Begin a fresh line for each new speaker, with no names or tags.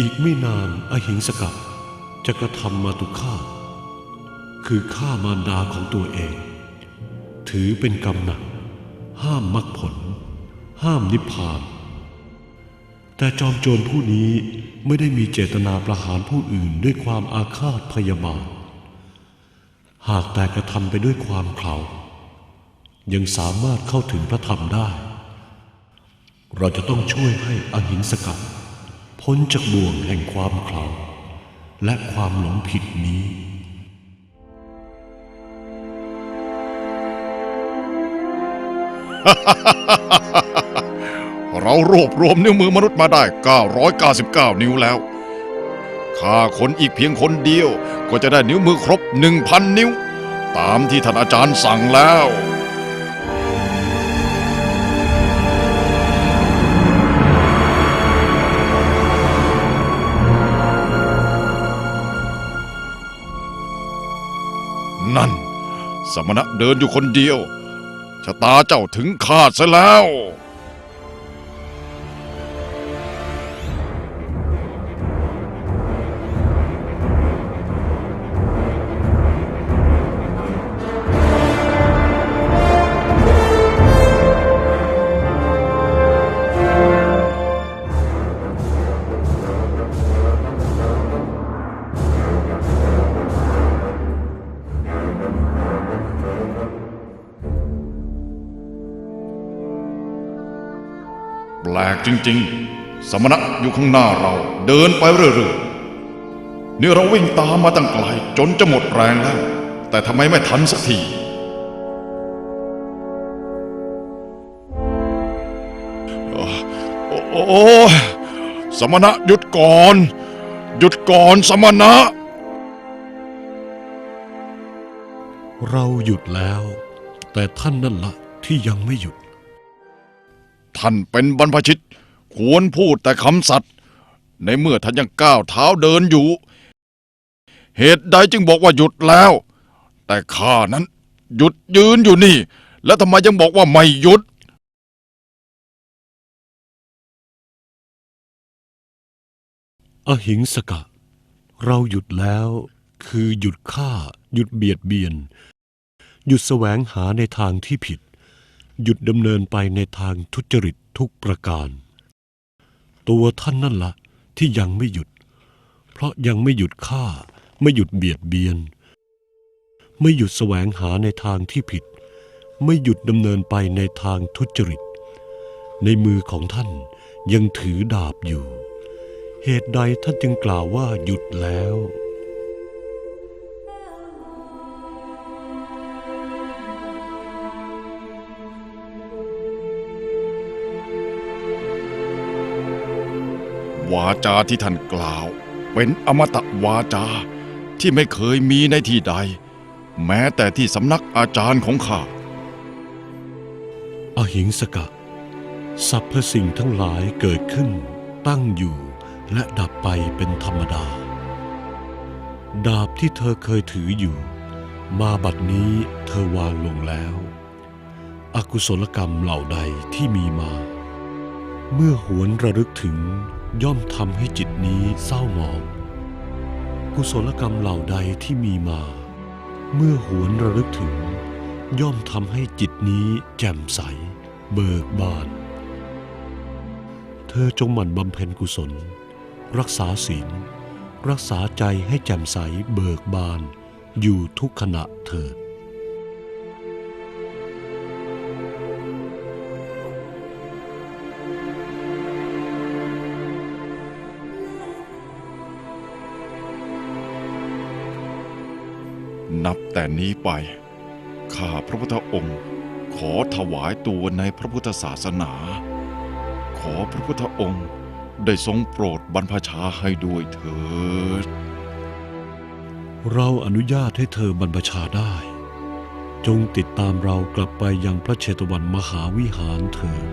อีกไม่นานอหิงสกะจะกระทำมาตุฆาตคือฆ่ามารดาของตัวเอง ถือเป็นกรรมหนัก ห้ามมรรคผล ห้ามนิพพาน แต่จอมโจรผู้นี้ไม่ได้มีเจตนาประหารผู้อื่นด้วยความอาฆาตพยาบาท หากแต่กระทำไปด้วยความเขายังสามารถเข้าถึงพระธรรมได้ เราจะต้องช่วยให้อหิงสกะ พ้นจากบ่วงแห่งความเขาและความหลงผิดนี้
เรารวบรวมนิ้วมือมนุษย์มาได้ 999 นิ้วแล้วข้าคนอีกเพียงคนเดียวก็จะได้นิ้วมือครบ 1,000 นิ้ว ตามที่ท่านอาจารย์สั่งแล้ว นั่น สมณะเดินอยู่คนเดียวชะตาเจ้าถึงขาดซะแล้ว ลกจริง ๆ สมณะอยู่ข้างหน้าเราเดินไปเรื่อยๆนี่เราวิ่งตามมาตั้งไกลจนจะหมดแรงแล้ว แต่ทำไมไม่ทันสักทีโอ้โอ้สมณะหยุดก่อน หยุดก่อนสมณะ
เราหยุดแล้ว แต่ท่านนั่นละที่ยังไม่หยุด
ท่านเป็นบรรพชิต ควรพูดแต่คำสัตย์ในเมื่อท่านยังก้าวเท้าเดินอยู่ เหตุใดจึงบอกว่าหยุดแล้ว แต่ข้านั้น หยุดยืนอยู่นี่ แล้วทำไมยังบอกว่าไม่หยุด
อหิงสกะ เราหยุดแล้ว คือหยุดฆ่า หยุดเบียดเบียน หยุดแสวงหาในทางที่ผิด หยุดดำเนินไปในทางทุจริตทุกประการ ตัวท่านนั่นละที่ยังไม่หยุด เพราะยังไม่หยุดฆ่า ไม่หยุดเบียดเบียน ไม่หยุดแสวงหาในทางที่ผิด ไม่หยุดดำเนินไปในทางทุจริต ในมือของท่านยังถือดาบอยู่ เหตุใดท่านจึงกล่าวว่าหยุดแล้ว
วาจาที่ท่านกล่าว เป็นอมตะวาจาที่ไม่เคยมีในที่ใด แม้แต่ที่สำนักอาจารย์ของข้า
อหิงสกะสรรพสิ่งทั้งหลายเกิดขึ้น ตั้งอยู่และดับไปเป็นธรรมดา ดาบที่เธอเคยถืออยู่ มาบัดนี้เธอวางลงแล้ว อกุศลกรรมเหล่าใดที่มีมา เมื่อหวนระลึกถึง ย่อมทำให้จิตนี้เศร้าหมอง กุศลกรรมเหล่าใดที่มีมา เมื่อหวนระลึกถึง ย่อมทำให้จิตนี้แจ่มใส เบิกบาน เธอจงหมั่นบำเพ็ญกุศล รักษาศีล รักษาใจให้แจ่มใสเบิกบาน อยู่ทุกขณะเถิด
นับแต่นี้ไป ข้าพระพุทธองค์ ขอถวายตัวในพระพุทธศาสนา ขอพระพุทธองค์ได้ทรงโปรดบรรพชาให้ด้วยเถิด
เราอนุญาตให้เธอบรรพชาได้ จงติดตามเรากลับไปยังพระเชตวันมหาวิหารเถิด